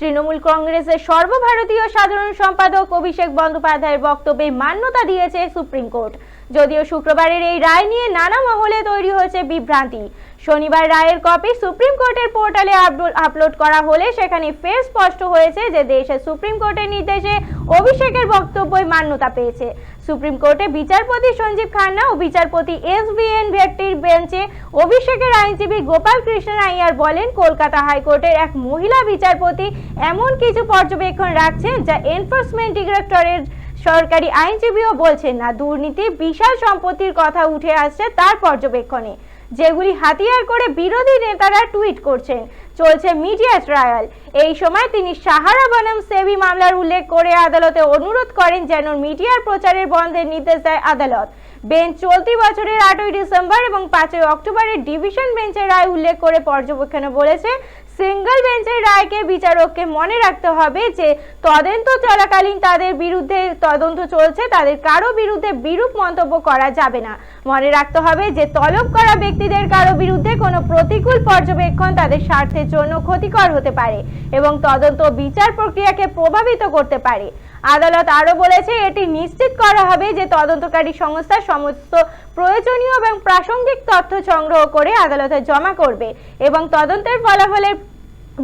তৃণমূল কংগ্রেসের সর্বভারতীয় সাধারণ সম্পাদক অভিষেক বন্দ্যোপাধ্যায়ের বক্তব্যে মান্যতা দিয়েছে সুপ্রিম কোর্ট। যদিও শুক্রবারের এই রায় নিয়ে নানা মহলে তৈরি হয়েছে বিভ্রান্তি। শনিবার রায়ের কপি সুপ্রিম কোর্টের পোর্টালে আপলোড- করা হলে সেখানে ফের স্পষ্ট হয়েছে যে দেশের সুপ্রিম কোর্টের নির্দেশে অভিষেকের বক্তব্যই মান্যতা পেয়েছে। সুপ্রিম কোর্টে বিচারপতি সঞ্জীব খান্না ও বিচারপতি এস ভি এন ভেট্টির বেঞ্চে অভিষেকের আইনজীবী গোপাল কৃষ্ণ আইয়ার বলেন, কলকাতা হাইকোর্টের এক মহিলা বিচারপতি এমন কিছু পর্যবেক্ষণ রাখছেন যা এনফোর্সমেন্ট ডিরেক্টরের সরকারি আইনজীবীও বলছেন, না, দুর্নীতি বিশাল সম্পত্তির কথা উঠে আসছে তার পর্যবেক্ষণে। যেগুলি হাতিয়ার করে বিরোধী নেতারা টুইট করছেন। চলছে মিডিয়া ট্রায়াল। এই সময় তিনি সাহারা বনাম সেবি মামলার উল্লেখ করে আদালতে অনুরোধ করেন যেন মিডিয়ার প্রচারের বন্ধের নির্দেশ দেয় আদালত। বেঞ্চ চলতি বছরের আটই ডিসেম্বর এবং পাঁচই অক্টোবরের ডিভিশন বেঞ্চের রায় উল্লেখ করে পর্যবেক্ষণে বলেছে সিঙ্গল বেঞ্চের রায়কে বিচারককে মনে রাখতে হবে যে তদন্ত চলাকালীন তাদের বিরুদ্ধে তদন্ত চলছে, তাদের কারও বিরুদ্ধে বিরূপ মন্তব্য করা যাবে না। মনে রাখতে হবে যে তলব করা ব্যক্তিদের কারও বিরুদ্ধে কোনো প্রতিকূল পর্যবেক্ষণ তাদের স্বার্থের জন্য ক্ষতিকর হতে পারে এবং তদন্ত বিচার প্রক্রিয়াকে প্রভাবিত করতে পারে। আদালত আরও বলেছে, এটি নিশ্চিত করা হবে যে তদন্তকারী সংস্থা সমস্ত প্রয়োজনীয় এবং প্রাসঙ্গিক তথ্য সংগ্রহ করে আদালতে জমা করবে এবং তদন্তের ফলাফলের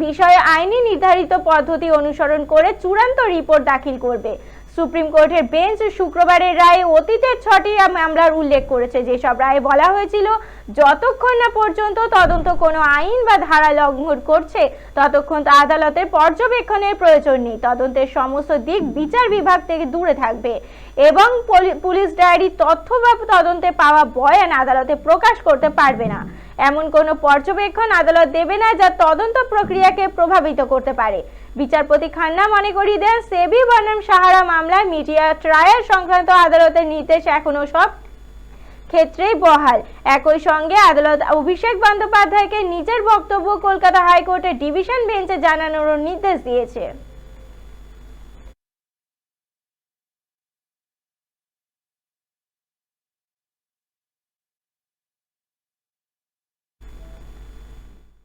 বিষয়ে আইনি নির্ধারিত পদ্ধতি অনুসরণ করে চূড়ান্ত রিপোর্ট দাখিল করবে। সুপ্রিম কোর্টের বেঞ্চ শুক্রবারের রায়ে অতীতের ছটি মামলার উল্লেখ করেছে, যেসব রায়ে বলা হয়েছিল, যতক্ষণ না পর্যন্ত তদন্ত কোনো আইন বা ধারা লঙ্ঘন করছে, ততক্ষণ আদালতের পর্যবেক্ষণের প্রয়োজন নেই। তদন্তের সমস্ত দিক বিচার বিভাগ থেকে দূরে থাকবে। এবং পলি- পুলিশ ডায়েরি তথ্য বা তদন্তে পাওয়া বয়ান আদালতে প্রকাশ করতে পারবে না। এমন কোনো পর্যবেক্ষণ আদালত দেবে না যা তদন্ত প্রক্রিয়াকে প্রভাবিত করতে পারে। বিচারপতি খান্না মনে করিয়ে দেন, সেবি বনাম সাহারা মামলায় মিডিয়া ট্রায়াল সংক্রান্ত আদালতের নির্দেশ এখনও সব ক্ষেত্রেই বহাল। একই সঙ্গে আদালত অভিষেক বন্দ্যোপাধ্যায়কে নিজের বক্তব্য কলকাতা হাইকোর্টের ডিভিশন বেঞ্চে জানানোর নির্দেশ দিয়েছে।